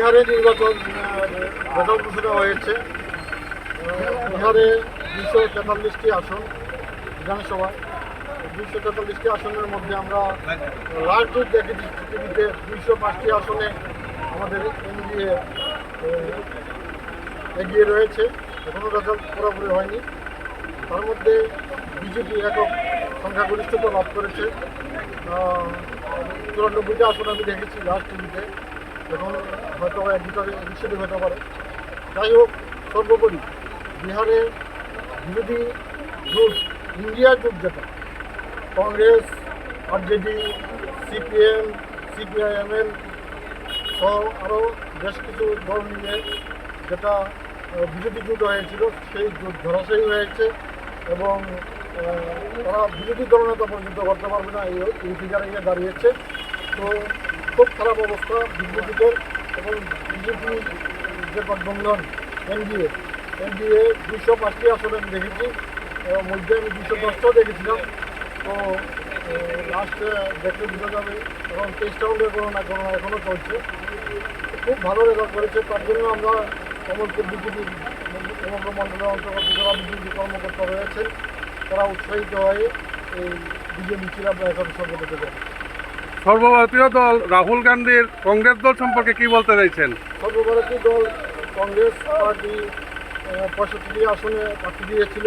বিহারে নির্বাচন রেজাল্ট ঘোষণা হয়েছে। বিহারে দুশো তেতাল্লিশটি আসন বিধানসভা দুশো তেতাল্লিশটি আসনের মধ্যে আমরা লাস্ট ডেট দেখেছি টিভিতে দুইশো পাঁচটি আসনে আমাদের এনডিএ এগিয়ে রয়েছে। এখনও রেজাল্ট পুরোপুরি হয়নি। তার মধ্যে বিজেপি একক সংখ্যাগরিষ্ঠতা লাভ করেছে। চুরানব্বইটা আসন আমি দেখেছি লাস্ট টিভিতে এখন হয়তো দুটো বিচ্ছেদ হতে পারে। যাই হোক, সর্বোপরি বিহারে বিরোধী জোট ইন্ডিয়া জোট যেটা, কংগ্রেস আরজেডি সিপিএম সিপিআইএমএল সহ আরও বেশ কিছু দল নিয়ে যেটা বিরোধী জোট হয়েছিল, সেই জোট ধরাশায়ী হয়েছে এবং তারা বিরোধী দলনেতা পর্যন্ত করতে পারবে না, এই ফিগারে দাঁড়িয়েছে। তো খুব খারাপ অবস্থা বিজেপিদের এবং বিজেপি, যে গঠবন্ধন এনডিএ এনডিএ দুশো পাঁচটি আসনে আমি দেখেছি মধ্যে আমি দুশো দশটাও দেখেছিলাম। তো লাস্ট দেখলে বোঝা যাবে, এবং তেইশ রাউন্ডের গণনা গণনা এখনও চলছে। খুব ভালো রেজাল্ট করেছে, তার জন্য আমরা কমলপুর বিজেপির সমগ্র মন্ডলের অন্তর্গত যারা বিজেপি কর্মকর্তা রয়েছেন, তারা উৎসাহিত হয়ে এই বিজয় মিছিল আমরা এখন সর্বদা যাব সর্বভারতীয় দল রাহুল গান্ধীর কংগ্রেস দল সম্পর্কে কি বলতে চাইছেন? সর্বভারতীয় দল কংগ্রেস পার্টি আহ, পঁয়ষট্টিটি আসনে প্রার্থী দিয়েছিল।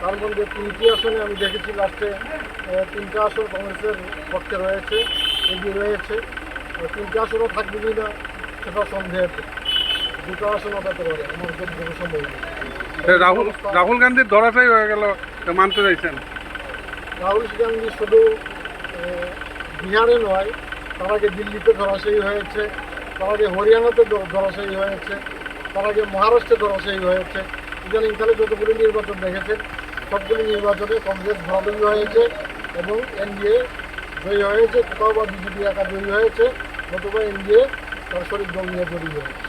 তার মধ্যে তিনটি আসনে আমি দেখেছি লাস্টে তিনটা আসন কংগ্রেসের পক্ষে রয়েছে এগিয়ে রয়েছে। তিনটা আসনও থাকবে কি না সেটা সন্দেহের। দুটো আসন হতে পারে আমার যতটুকু সম্ভব রাহুল রাহুল গান্ধীর ধরাশায়ী হয়ে গেল মানতে চাইছেন? রাহুল গান্ধী শুধু বিহারে নয় তার আগে দিল্লিতে ধরাশায়ী হয়েছে তার আগে হরিয়ানাতে ধরাশয়ী হয়েছে তার আগে মহারাষ্ট্রে ধরাশায়ী হয়েছে। ইদানিং তাহলে যতগুলি নির্বাচন দেখেছেন, সবগুলি নির্বাচনে কংগ্রেস ভালোই হয়েছে এবং এনডিএ জয়ী হয়েছে, কোথাও বা বিজেপি একা জয়ী হয়েছে নতুবা এনডিএ সরাসরি দল নিয়ে জড়িয়ে হয়েছে।